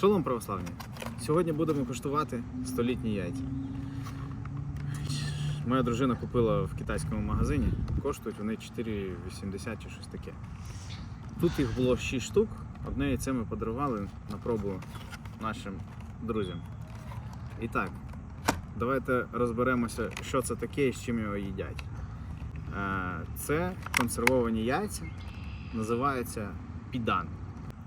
Шалом православні! Сьогодні будемо куштувати столітні яйця. Моя дружина купила в китайському магазині. Коштують вони 4,80 чи щось таке. Тут їх було 6 штук. Одне яйце ми подарували на пробу нашим друзям. І так, давайте розберемося, що це таке і з чим його їдять. Е, Це консервовані яйця, називаються підан.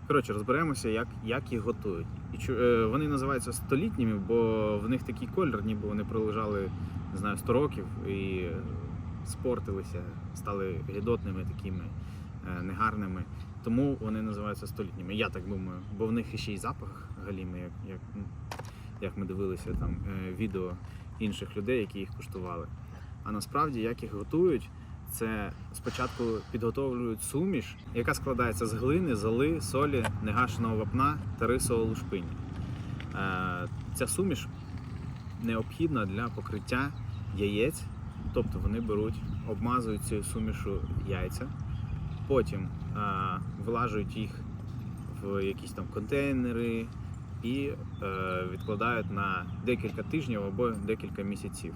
Коротше, розберемося, як, як їх готують. І чу, е, вони називаються столітніми, бо в них такий колір, ніби вони пролежали не знаю, 100 років і спортилися, стали гідотними такими е, негарними. Тому вони називаються столітніми. Я так думаю, бо в них ще й запах галімий, як, як, ну, як ми дивилися там е, відео інших людей, які їх куштували. А насправді, як їх готують, це спочатку підготовлюють суміш, яка складається з глини, золи, солі, негашеного вапна та рисового лушпині. Е, Ця суміш необхідна для покриття яєць, тобто вони беруть, обмазують цією сумішу яйця, потім е, вилажують їх в якісь там контейнери і е, відкладають на декілька тижнів або декілька місяців.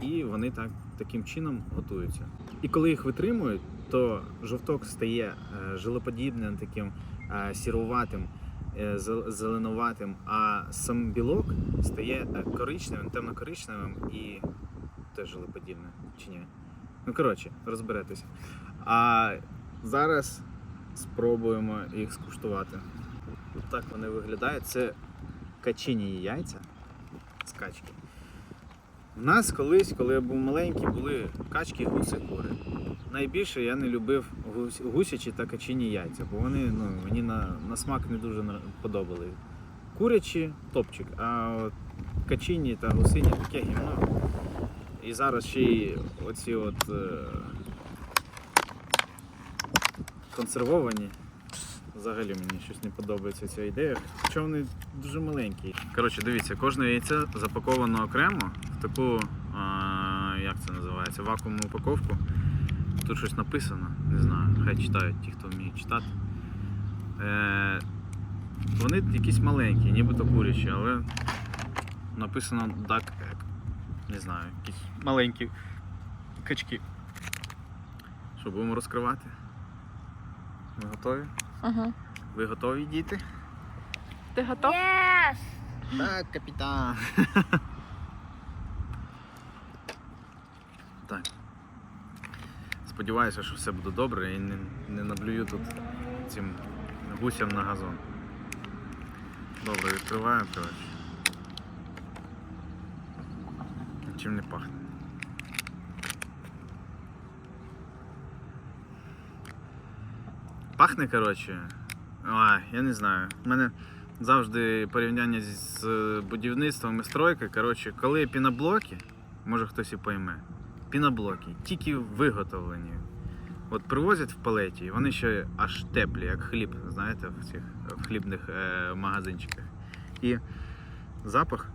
І вони так таким чином готуються. І коли їх витримують, то жовток стає е, жилоподібним, таким е, сіруватим, е, зеленуватим, а сам білок стає коричневим, темно-коричневим і теж жилоподібним, чи ні? Ну, коротше, розберетеся. А зараз спробуємо їх скуштувати. Так вони виглядають. Це качині яйця з качки. У нас колись, коли я був маленький, були качки, гуси, кури. Найбільше я не любив гусячі та качині яйця, бо вони ну, мені на, на смак не дуже подобали. Курячі топчик, а от качині та гусині таке гімно. І зараз ще й оці от е, консервовані. Взагалі мені щось не подобається ця ідея. Хоча вони дуже маленькі. Коротше, дивіться, кожне яйце запаковано окремо таку, а, як це називається, вакуумну упаковку. Тут щось написано, не знаю, хай читають ті, хто вміє читати. Е, вони якісь маленькі, нібито курячі, але написано Duck Egg. Не знаю, якісь маленькі качки. Що, будемо розкривати? Ми готові? Ага. Ви готові діти? Ти готов? Так, капітан. так. Сподіваюся, що все буде добре і не, не наблюю тут цим гусям на газон. Добре, відкриваю, коротше. Чим не пахне. Пахне, коротше. Ой, я не знаю. У мене завжди порівняння з будівництвом і стройкою. Коротше, коли піноблоки, може хтось і пойме, піноблоки тільки виготовлені. От привозять в палеті, і вони ще аж теплі, як хліб, знаєте, в цих в хлібних е, магазинчиках. І запах,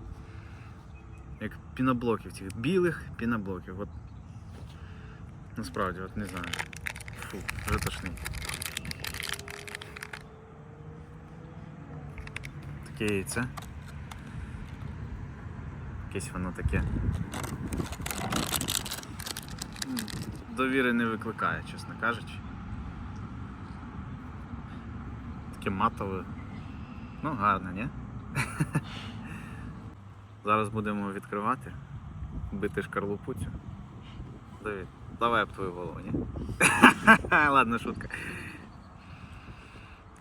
як піноблоків, цих білих піноблоків. От, насправді, от не знаю. Фу, вже тошний. Таке яйце. Якесь воно таке. Довіри не викликає, чесно кажучи. Таке матове. Ну, гарно, ні? Зараз будемо відкривати, бити шкарлупу цю. Давид, давай об твою голову, ні? Ладно, шутка.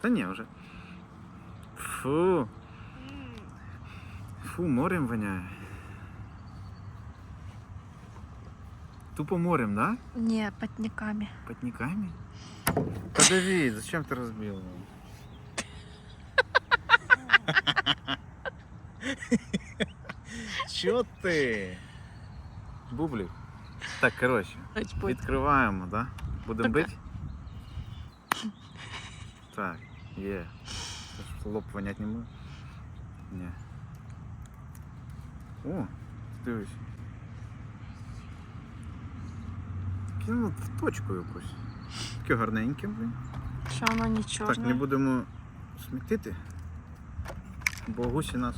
Та ні, вже. Фу. Фу, морем воняє. Тупо морем, да? Ні, потниками. Потниками? Да Давид, зачем ты разбил его? Чё ты? Бублик. Так, короче, відкриваємо, да? Будемо Таке. бити? Так, є. Це ж Лоб вонять не буде? Ні. О, дивись. Кинув в точку якусь. Таке гарненьке, блін. Що воно не Так, не будемо смітити. Бо гусі нас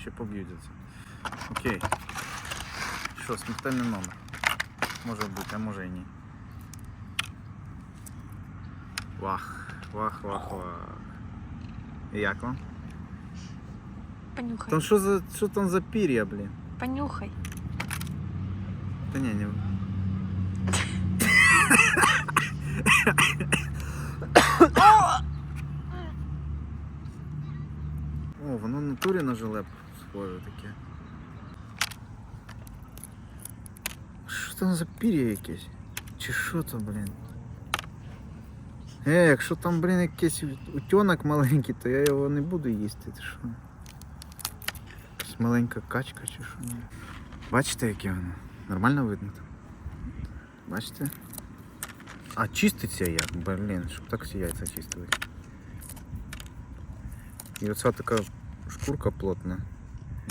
ще поб'ють за це. Окей. Що, смертельний номер? Може бути, а може і ні. Вах, вах, вах, вах. І як вам? Понюхай. Там що за що там за пір'я, блін? Понюхай. Та ні, не. О, воно в натурі на жилеп схоже таке. Що там за пір'я якесь? Чи що то, блін? Е, якщо там, блін, якийсь утенок маленький, то я його не буду їсти. Ти що? Якась маленька качка чи що? Бачите, яке воно? Нормально видно там? Бачите? А чиститься як, блін, щоб так всі яйця чистили. І оця така шкурка плотна.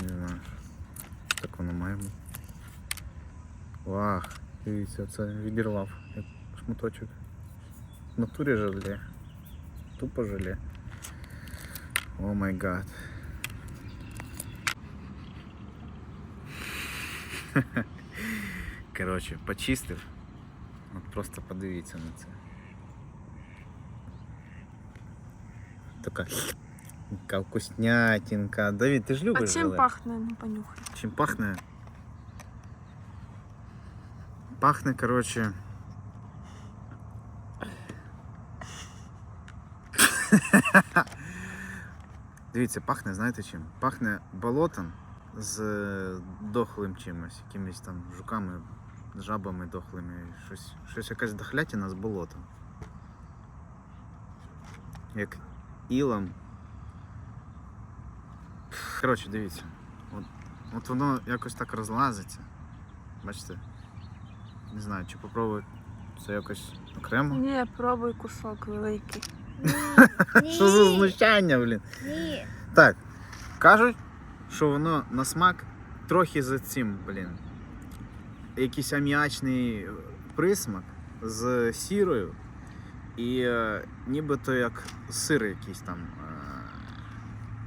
Не знаю. що Так воно має бути. Вах, дивіться, це відірвав як шматочок. В натурі желе. Тупо желе. О май гад. Коротше, почистив. От просто подивіться на це. Така, така вкуснятинка. Давід, ти ж А любиш чим желе? пахне? Ну понюхай. Чим пахне? Пахне, коротше. Дивіться, пахне, знаєте чим? Пахне болотом з дохлим чимось, якимись там жуками, жабами дохлими. Щось, щось якась дохлятина з болотом. Як ілом. Коротше, дивіться. От, от воно якось так розлазиться. Бачите? Не знаю, чи попробувати це якось окремо. Ні, пробуй кусок великий. Ні. Що за знущання, блін? Ні. Так, кажуть, що воно на смак трохи за цим, блін. Якийсь аміачний присмак з сірою і е, нібито як сир якийсь там, е,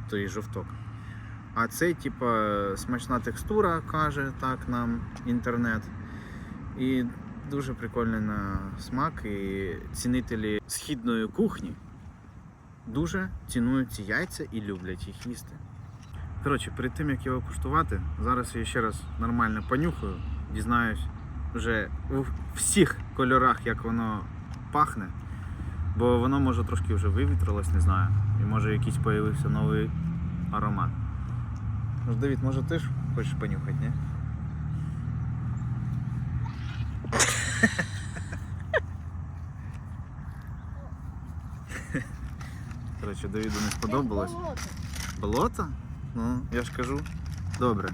той жовток. А це, типа, смачна текстура, каже так нам інтернет. І дуже прикольний на смак. І цінителі східної кухні дуже цінують ці яйця і люблять їх їсти. Коротше, перед тим як його куштувати, зараз я ще раз нормально понюхаю, дізнаюсь вже у всіх кольорах, як воно пахне. Бо воно може трошки вже вивітрилось, не знаю. І може якийсь появився новий аромат. Ну, Давід, може ти ж хочеш понюхати, ні? Коротше, Давіду не сподобалось. Болото. Болото? Ну, я ж кажу. Добре.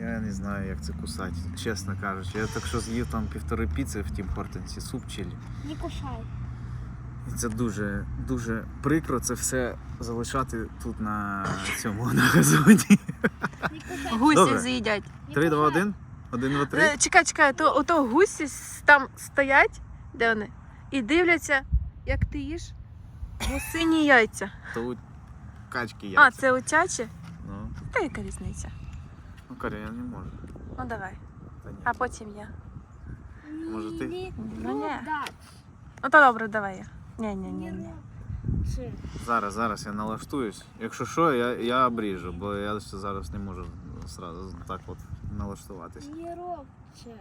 Я не знаю, як це кусати, чесно кажучи. Я так що з'їв там півтори піци в Тім Хортенсі, суп чилі. Не кушай. І це дуже, дуже прикро це все залишати тут на цьому на газоні. Гусі Добре. з'їдять. Не 3, 2, кушай. 1. 1, 2, 3. Е, Чекай, чекай, то ото гусі с- там стоять, де вони, і дивляться, як ти їш гусині яйця. То у качки яйця. А, це утячі? Ну, Та яка різниця? Каря, я не можу. Ну давай. Та ні. А потім я. Може, ти? Не Ну, ні. рубать. Ну то добре, давай я. Ні, ні, ні, Не ні. Зараз, зараз я налаштуюсь. Якщо що, я, я обріжу, бо я ще зараз не можу сразу так от налаштуватись. Не робче.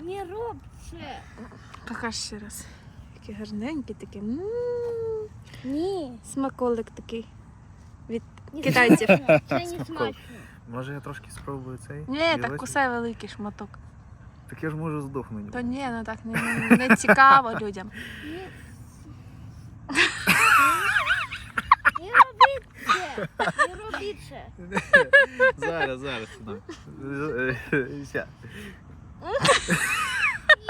Не робче. Покаж ще раз. Такі гарненькі, такі. м Ні. Смаколик такий. Не Китайців. Це не смачно. Може я трошки спробую цей? Ні, так кусай великий шматок. Так я ж можу здохнути. То ні, ну так не, не, цікаво людям. Не Не робіть це. Не робіть це. зараз, зараз. ну. Ща.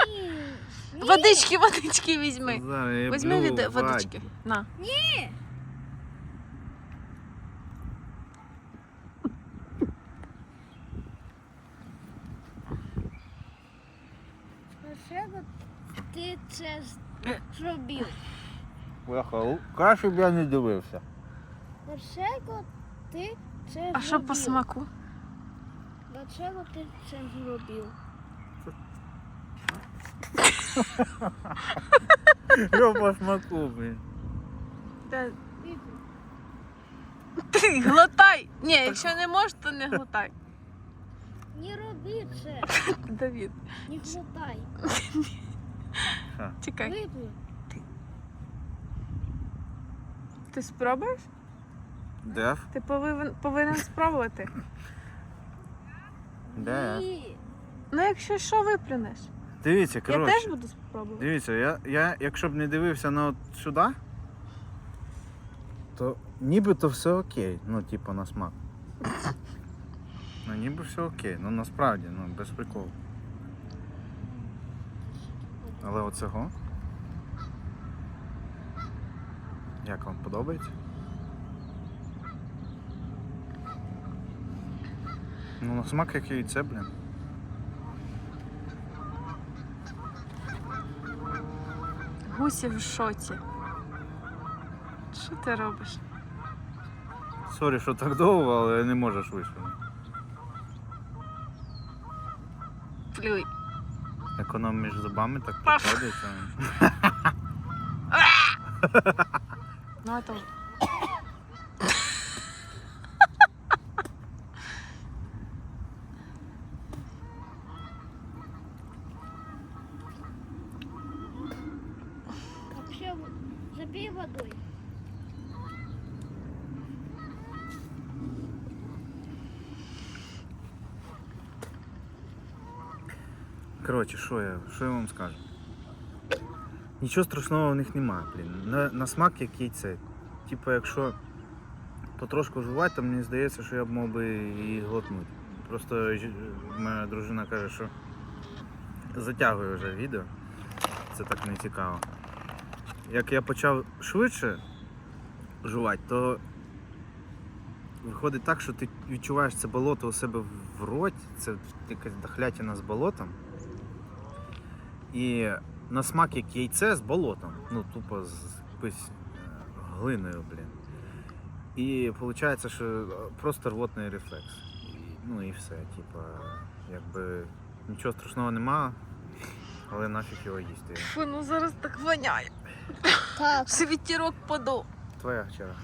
Ні. Ні. Водички, водички візьми. Зараз я Візьми від водички. На. чого ти це зробив? Бляха, краще б я не дивився. Чого ти це А що по смаку? Для чого ти це зробив? Що по смаку, блін? Та- Ти глотай! Ні, якщо не можеш, то не глотай. Не роби це, Давід, не глотай. чекай. Випий. Ти спробуєш? Де? Ти повинен, повинен спробувати. Де? Ну, якщо що, виплюнеш. Дивіться, Я теж буду спробувати. Дивіться, я, я якщо б не дивився на от сюди, то нібито все окей. Ну, типу, на смак. Ну, ніби все окей. Ну насправді, ну, без приколу. Але оцього. Як вам подобається? Ну, на смак як яйце, блін. Гусі в шоці. Що ти робиш? Сорі, що так довго, але не можеш вийшло. Плюй. Економ між зубами так Пах. Ну, а Коротше, що я, що я вам скажу? Нічого страшного в них немає, блін. На, на смак як яйце. Типу, якщо потрошку жувати, то мені здається, що я б мог би і глотнути. Просто моя дружина каже, що затягує вже відео. Це так не цікаво. Як я почав швидше жувати, то виходить так, що ти відчуваєш це болото у себе в роті, це якась дохлятина з болотом. І на смак як яйце з болотом. Ну, тупо з якоюсь е, глиною, блін. І виходить, що е, просто рвотний рефлекс. І, ну і все, типа, якби нічого страшного нема, але нафіг його їсти. Фу, ну зараз так воняє. Так. Світірок подов. Твоя черга.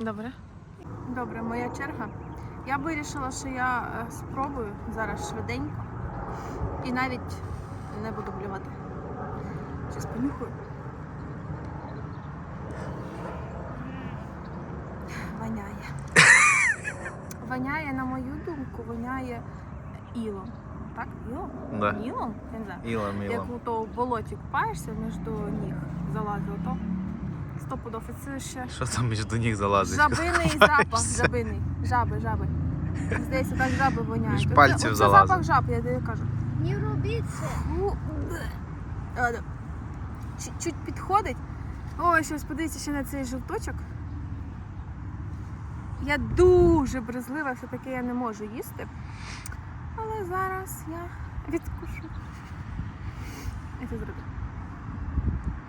Добре. Добре, моя черга. Я вирішила, що я е, спробую зараз швиденько. І навіть не буду блювати. Щас понюхаю. Воняє. Воняє, на мою думку, воняє ілом. Так? Ілом? Да. Ілом? Я не знаю. Ілом, Як ілом. у то в болоті купаєшся між ніг залазило, то стопудов. І це ще Що там між до них залазить? Жабиний запах, жабиний. Жаби, жаби. Здається, так жаби воняють. Між Оце- пальців оце залазить. запах жаб, я тобі кажу. Не роби це. Да. Чуть- Чуть підходить. Ой, щось подивіться ще на цей жовточок. Я дуже брезлива, все-таки я не можу їсти. Але зараз я відкушу. Я це зроблю.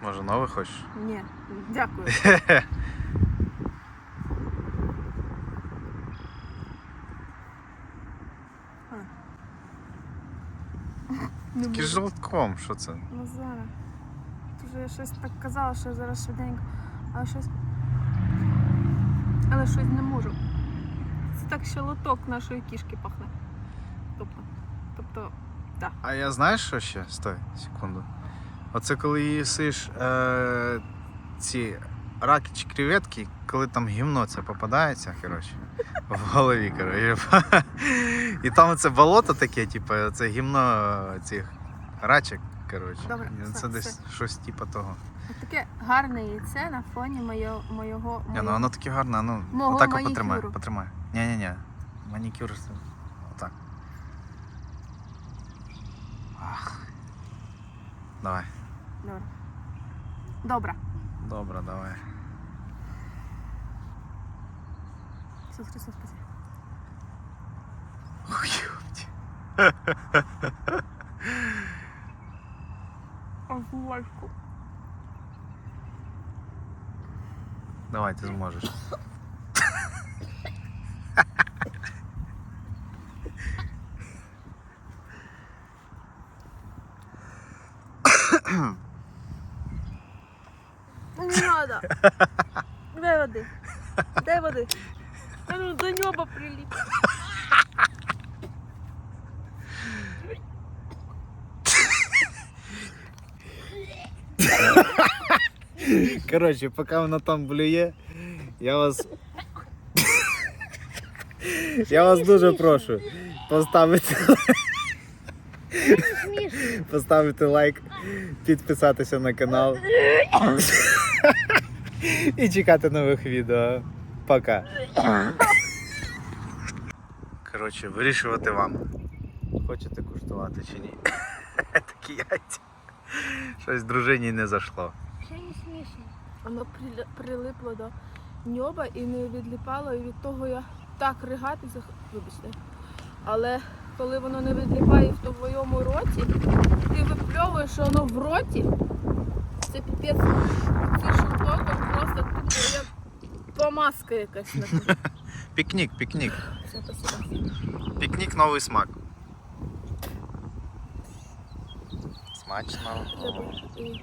Може новий хочеш? Ні, дякую. Не жовтком, що це? Ну зараз. Вже я щось так казала, що зараз швиденько, але щось. Але щось не можу. Це так ще лоток нашої кішки пахне. Тобто. Тобто. А я знаєш що ще? Стой, секунду. Оце коли їсиш е, ці раки чи креветки, коли там гімно це попадається, коротше, в голові, коротше. І там це болото таке, типу, це гімно цих рачок, коротше. Добре, І все, Це десь все. щось типу того. Таке гарне яйце на фоні моєго. моєго, Ні, ну воно таке гарне, ну Мого отак манікюру. потримай, потримай. Ні-ні-ні. Манікюр. це Отак. Ах. Давай. Добре. Добре. Добре, давай. Ісус Христос спаси. Ой, ёпті. Вольку. Давай, ти зможеш. Ну не надо. Коротше, поки вона там блює, я вас. Я вас дуже прошу поставити, Смішно. поставити лайк, підписатися на канал і чекати нових відео. Пока. Коротше, вирішувати вам. Хочете куштувати чи ні? Такі яйця. Щось дружині не зайшло. Ще не смішно. Воно прилипло до ньоба і не відліпало, і від того я так ригати зах... Вибачте. Але коли воно не відліпає в твоєму роті, ти випльовуєш що воно в роті. Це піпець. Цей шуток просто тупо як помазка якась на. Пікнік, пікнік. Все, спасибо. Пікнік новий смак. Смачно. Забув. І